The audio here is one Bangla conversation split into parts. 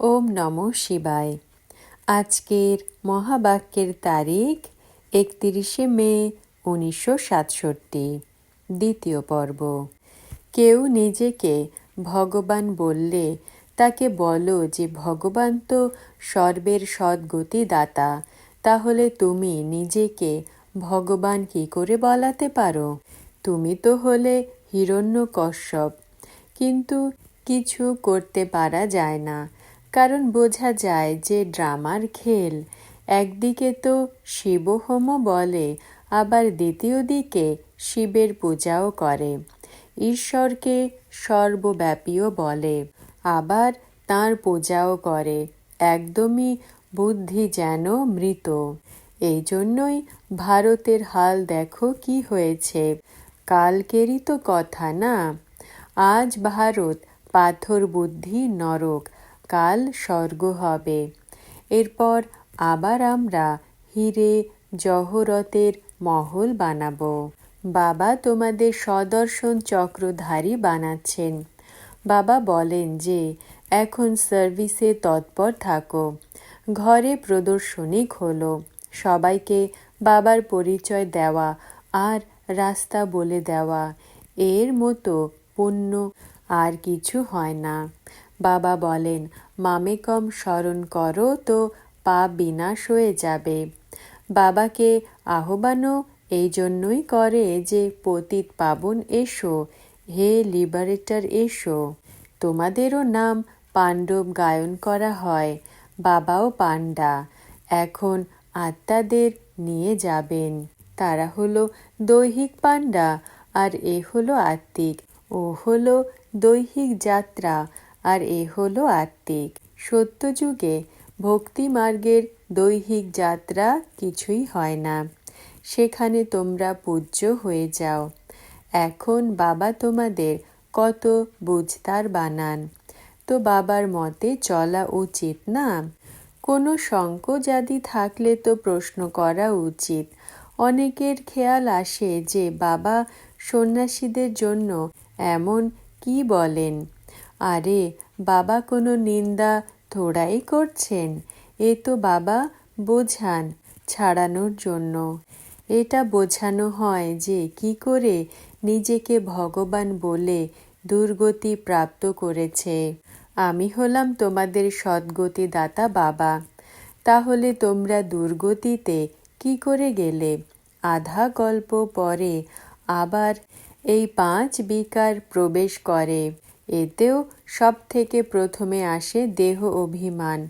ওম নম শিবায়। আজকের মহাবাক্যের তারিখ একতিরিশে মে উনিশশো সাতষট্টি, দ্বিতীয় পর্ব। কেউ নিজেকে ভগবান বললে তাকে বলো যে, ভগবান তো সর্বের সদ্গতি দাতা তাহলে তুমি নিজেকে ভগবান কি করে বলাতে পারো? তুমি তো হলে হিরণ্য কশ্যপ কিন্তু কিছু করতে পারা যায় না। কারণ বোঝা যায় যে ড্রামার খেল। একদিকে তো শিবহোম বলে, আবার দ্বিতীয় দিকে শিবের পূজাও করে। ঈশ্বরকে সর্বব্যাপীও বলে, আবার তার পূজাও করে। একদমই বুদ্ধি যেন মৃত। এই জন্যই ভারতের হাল দেখো কি হয়েছে। কালকেরই তো কথা না। আজ ভারত পাথর বুদ্ধি নরক। কাল স্বর্গ হবে। এরপর আবার আমরা হিরে জহরতের মহল বানাবো। বাবা তোমাদের সদর্শন চক্রধারী বানাচ্ছেন। বাবা বলেন যে, এখন সার্ভিসে তৎপর থাকো। ঘরে প্রদর্শনী খোলো। সবাইকে বাবার পরিচয় দেওয়া আর রাস্তা বলে দেওয়া। এর মতো পুণ্য আর কিছু হয় না। বাবা বলেন মামেকম স্মরণ করো তো পাপ বিনাশ হয়ে যাবে। বাবাকে আহ্বানও এই জন্যই করে যে পতিত পাবন এসো, হে লিবারেটর এসো। তোমাদেরও নাম পাণ্ডব গায়ন করা হয়, বাবাও পাণ্ডা। এখন আত্মাদের নিয়ে যাবেন। তারা হলো দৈহিক পাণ্ডা আর এ হলো আত্মিক। ও হলো দৈহিক যাত্রা। আর এ হলো আত্মিক। সত্যযুগে ভক্তি মার্গের দৈহিক যাত্রা কিছুই হয় না। সেখানে তোমরা পূজ্য হয়ে যাও। এখন বাবা তোমাদের কত বুঝতার বানান। তো বাবার মতে চলা উচিত না। কোনো সংকোজাদি থাকলে তো প্রশ্ন করা উচিত। অনেকের খেয়াল আসে যে বাবা সন্ন্যাসীদের জন্য এমন কি বলেন? আরে, বাবা কোনো নিন্দা থোড়াই করছেন? এ তো বাবা বোঝান ছাড়ানোর জন্য। এটা বোঝানো হয় যে কি করে নিজেকে ভগবান বলে দুর্গতি প্রাপ্ত করেছে। আমি হলাম তোমাদের সদ্গতি দাতা বাবা। তাহলে তোমরা দুর্গতিতে কি করে গেলে? আধা গল্প পরে আবার এই পাঁচ বিকার প্রবেশ করে। এতেও সব থেকে প্রথমে আসে দেহ অভিমান।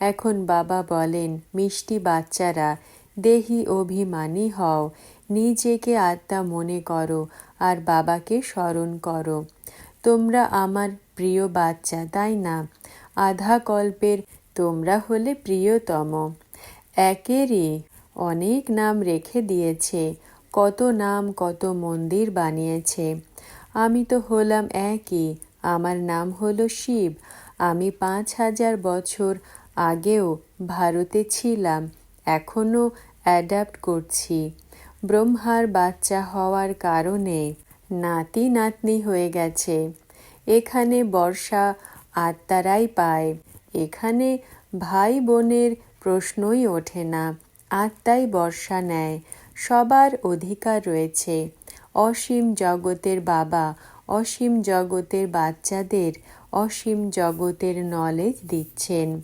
এখন বাবা বলেন, মিষ্টি বাচ্চারা, দেহি অভিমানী হও, নিজেকে আত্মা মনে করো আর বাবাকে স্মরণ করো। তোমরা আমার প্রিয় বাচ্চা, তাই না? আধা কল্পের তোমরা হলে প্রিয়তম। একেরই অনেক নাম রেখে দিয়েছে, কত নাম কত মন্দির বানিয়েছে। আমি তো হলাম একই আমার নাম হলো শিব। আমি পাঁচ হাজার বছর আগেও ভারতে ছিলাম এখনও অ্যাডাপ্ট করছি। ব্রহ্মার বাচ্চা হওয়ার কারণে নাতি নাতনি হয়ে গেছে। এখানে বর্ষা আত্মারাই পায়। এখানে ভাই বোনের প্রশ্নই ওঠে না। আত্মাই বর্ষা নেয়। সবার অধিকার রয়েছে। অসীম জগতের বাবা অসীম জগতের বাচ্চাদের অসীম জগতের নলেজ দিচ্ছেন।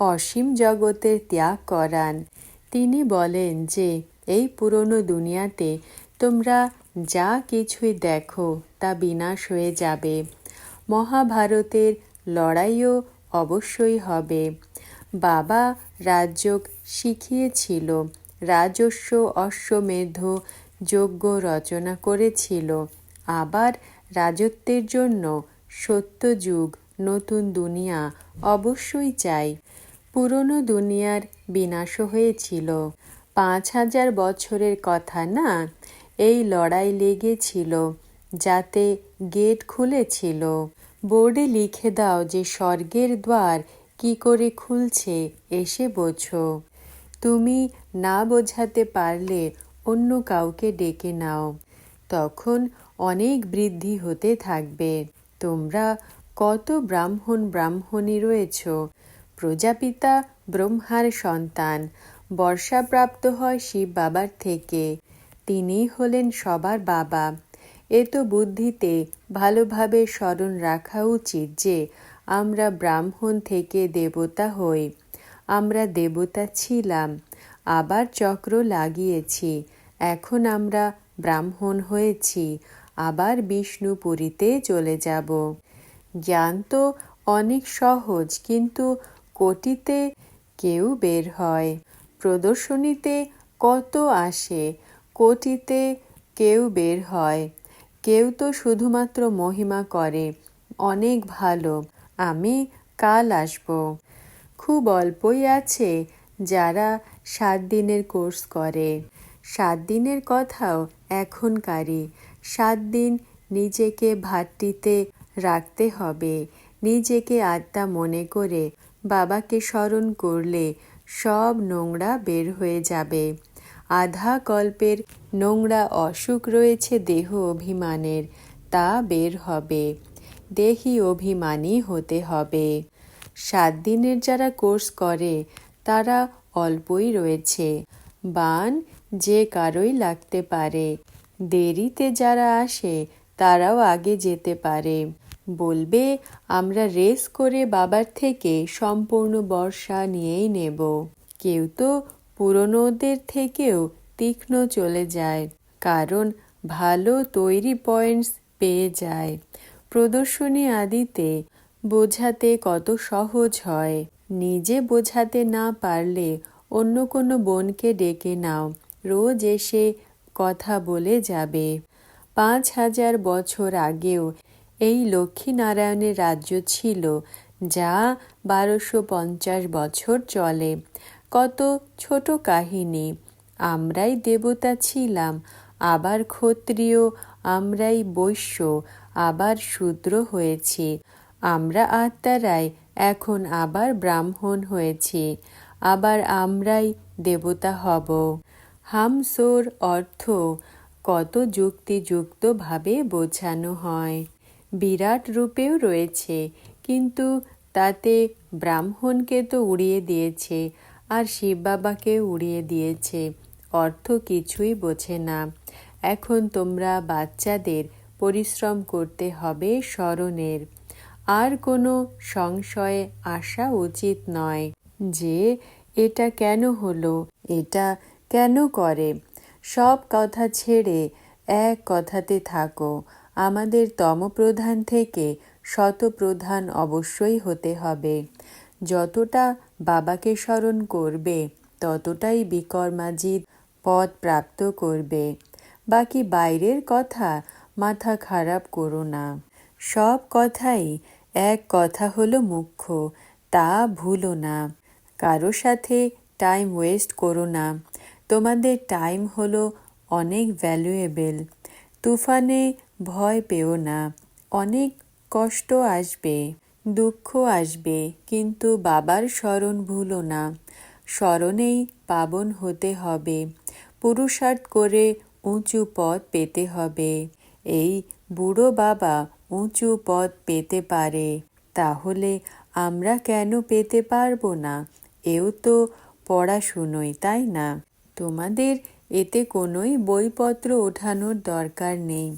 অসীম জগতের ত্যাগ করান। তিনি বলেন যে, এই পুরনো দুনিয়াতে তোমরা যা কিছুই দেখো তা বিনাশ হয়ে যাবে। মহাভারতের লড়াইও অবশ্যই হবে। বাবা রাজ্য শিখিয়েছিল, রাজস্ব অশ্বমেধ যজ্ঞ রচনা করেছিল। আবার রাজত্বের জন্য সত্যযুগ, নতুন দুনিয়া অবশ্যই চাই। পুরনো দুনিয়ার বিনাশ হয়েছিল। পাঁচ হাজার বছরের কথা না, এই লড়াই লেগেছিল যাতে গেট খুলেছিল। বোর্ডে লিখে দাও যে স্বর্গের দ্বার কি করে খুলছে এসে বোঝো। তুমি না বোঝাতে পারলে অন্য কাউকে ডেকে নাও। তখন অনেক বৃদ্ধি হতে থাকবে। তোমরা কত ব্রাহ্মণ ব্রাহ্মণী রয়েছ? প্রজাপিতা ব্রহ্মার সন্তান, বর্ষাপ্রাপ্ত হয় শিব বাবার থেকে। তিনি হলেন সবার বাবা। এ তো বুদ্ধিতে ভালোভাবে স্মরণ রাখা উচিত যে, আমরা ব্রাহ্মণ থেকে দেবতা হই। আমরা দেবতা ছিলাম, আবার চক্র লাগিয়েছি। এখন আমরা ব্রাহ্মণ হয়েছি। আবার বিষ্ণুপুরীতে চলে যাব। জ্ঞান তো অনেক সহজ, কিন্তু কোটিতে কেউ বের হয়। প্রদর্শনীতে কত আসে, কোটিতে কেউ বের হয়। কেউ তো শুধুমাত্র মহিমা করে, অনেক ভালো, আমি কাল আসব। খুব অল্পই আছে যারা সাত দিনের কোর্স করে। সাত দিনের কথাও এখনকারই সাত দিন নিজেকে ভাতটিতে রাখতে হবে। নিজেকে আত্মা মনে করে বাবাকে স্মরণ করলে সব নোংরা বের হয়ে যাবে। আধা কল্পের নোংরা অসুখ রয়েছে দেহ অভিমানের, তা বের হবে। দেহি অভিমানী হতে হবে। সাত দিনের যারা কোর্স করে, তারা অল্পই রয়েছে। বান যে কারোই লাগতে পারে। দেরিতে যারা আসে, তারাও আগে যেতে পারে। বলবে, আমরা রেস করে বাবার থেকে সম্পূর্ণ বর্ষা নিয়েই নেব। কেউ তো পুরনোদের থেকেও তীক্ষ্ণ চলে যায়। কারণ ভালো তৈরি পয়েন্টস পেয়ে যায়। প্রদর্শনী আদিতে বোঝাতে কত সহজ হয়। নিজে বোঝাতে না পারলে অন্য কোনো বোনকে ডেকে নাও। রোজ এসে কথা বলে যাবে। পাঁচ হাজার বছর আগেও এই লক্ষ্মীনারায়ণের রাজ্য ছিল, যা বারোশো পঞ্চাশ বছর চলে। কত ছোট কাহিনী। আমরাই দেবতা ছিলাম, আবার ক্ষত্রিয়, আমরাই বৈশ্য, আবার শূদ্র হয়েছি। আমরা আত্মারাই, এখন আবার ব্রাহ্মণ হয়েছি, আবার আমরাই দেবতা হব। হামসোর অর্থ কত যুক্তিযুক্তভাবে বোঝানো হয়। বিরাট রূপেও রয়েছে, কিন্তু তাতে ব্রাহ্মণকে তো উড়িয়ে দিয়েছে আর শিব বাবাকে উড়িয়ে দিয়েছে, অর্থ কিছুই বোঝে না। এখন তোমরা বাচ্চাদের পরিশ্রম করতে হবে স্মরণের। আর কোনো সংশয়ে আসা উচিত নয় যে এটা কেন হলো, এটা কেন করে? সব কথা ছেড়ে এক কথাতে থাকো। আমাদের তমপ্রধান থেকে শতপ্রধান অবশ্যই হতে হবে। যতটা বাবাকে স্মরণ করবে, ততটাই বিকর্মাজিৎ পদ প্রাপ্ত করবে। বাকি বাইরের কথা মাথা খারাপ করো না। সব কথাই এক কথা হলো মুখ্য, তা ভুলো না। কারও সাথে টাইম ওয়েস্ট করো না। তোমাদের টাইম হলো অনেক ভ্যালুয়েবেল তুফানে ভয় পেও না, অনেক কষ্ট আসবে, দুঃখ আসবে, কিন্তু বাবার স্মরণ ভুলো না। স্মরণেই পাবন হতে হবে, পুরুষার্থ করে উঁচু পদ পেতে হবে। এই বুড়ো বাবা উঁচু পদ পেতে পারে, তাহলে আমরা কেন পেতে পারব না? এও তো পড়াশুনোই, তাই না? তোমাদের, এতে কোনোই বইপত্র ওঠানোর দরকার নেই।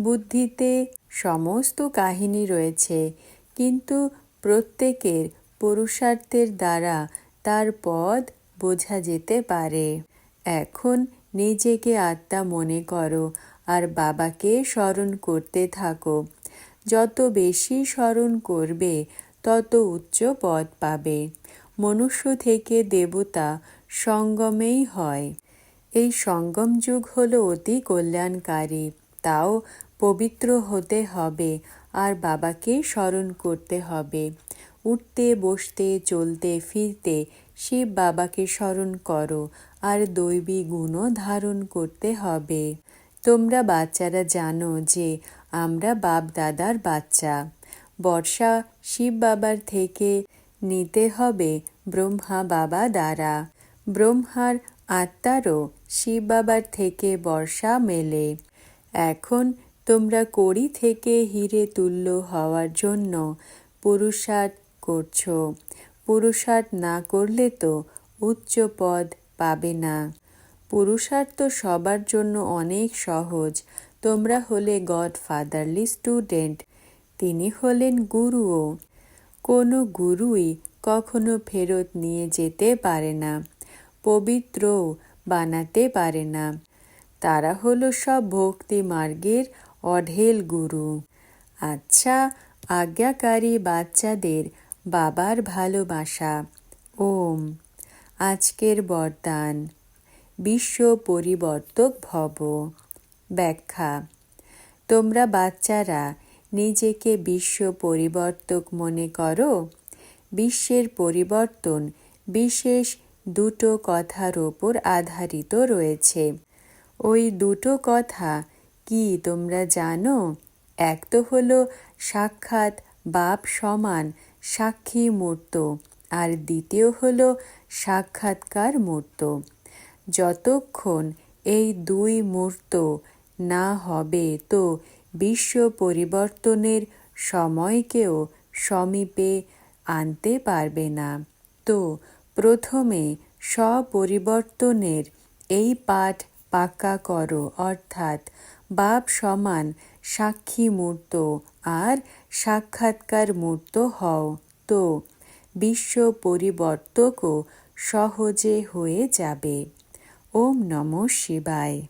বুদ্ধিতে সমস্ত কাহিনী রয়েছে, কিন্তু প্রত্যেকের পুরুষার্থের দ্বারা তার পদ বোঝা যেতে পারে। এখন নিজেকে আত্মা মনে করো আর বাবাকে স্মরণ করতে থাকো। যত বেশি স্মরণ করবে, তত উচ্চ পদ পাবে। মনুষ্য থেকে দেবতা সঙ্গমেই হয়। এই সঙ্গম যুগ হলো অতি কল্যাণকারী। তাও পবিত্র হতে হবে আর বাবাকে স্মরণ করতে হবে। উঠতে, বসতে, চলতে, ফিরতে শিব বাবাকে স্মরণ করো আর দৈবী গুণও ধারণ করতে হবে। তোমরা বাচ্চারা জানো যে আমরা বাপ দাদার বাচ্চা। বর্ষা শিব বাবার থেকে নিতে হবে ব্রহ্মা বাবা দ্বারা। ব্রহ্মার আত্মারও শিব বাবার থেকে বর্ষা মেলে। এখন তোমরা কড়ি থেকে হিরে তুল্য হওয়ার জন্য পুরুষার্থ করছ। পুরুষার্থ না করলে তো উচ্চ পদ পাবে না। পুরুষার্থ সবার জন্য অনেক সহজ। তোমরা হলে গড ফাদারলি স্টুডেন্ট, তিনি হলেন গুরুও। কোনো গুরুই কখনো ফেরত নিয়ে যেতে পারে না। পবিত্রও বানাতে পারে না। তারা হলো সব ভক্তি মার্গের অঢেল গুরু। আচ্ছা আজ্ঞাকারী বাচ্চাদের বাবার ভালোবাসা। ওম। আজকের বরদান। বিশ্ব পরিবর্তক ভব। ব্যাখ্যা। তোমরা বাচ্চারা নিজেকে বিশ্ব পরিবর্তক মনে করো? বিশ্বের পরিবর্তন বিশেষ দুটো কথার ওপর আধারিত রয়েছে। ওই দুটো কথা কি তোমরা জানো? এক তো হলো সাক্ষাৎ বাপ সমান সাক্ষী মূর্ত, আর দ্বিতীয় হলো সাক্ষাৎকার মূর্ত। যতক্ষণ এই দুই মূর্ত না হবে তো বিশ্ব পরিবর্তনের সময়কেও সমীপে আনতে পারবে না। তো প্রথমে স্বপরিবর্তনের এই পাঠ পাক্কা করো, অর্থাৎ বাপ সমান সাক্ষী মূর্ত আর সাক্ষাৎকার মূর্ত হও। তো, বিশ্ব পরিবর্তকও সহজে হয়ে যাবে। ওম নম শিবায়।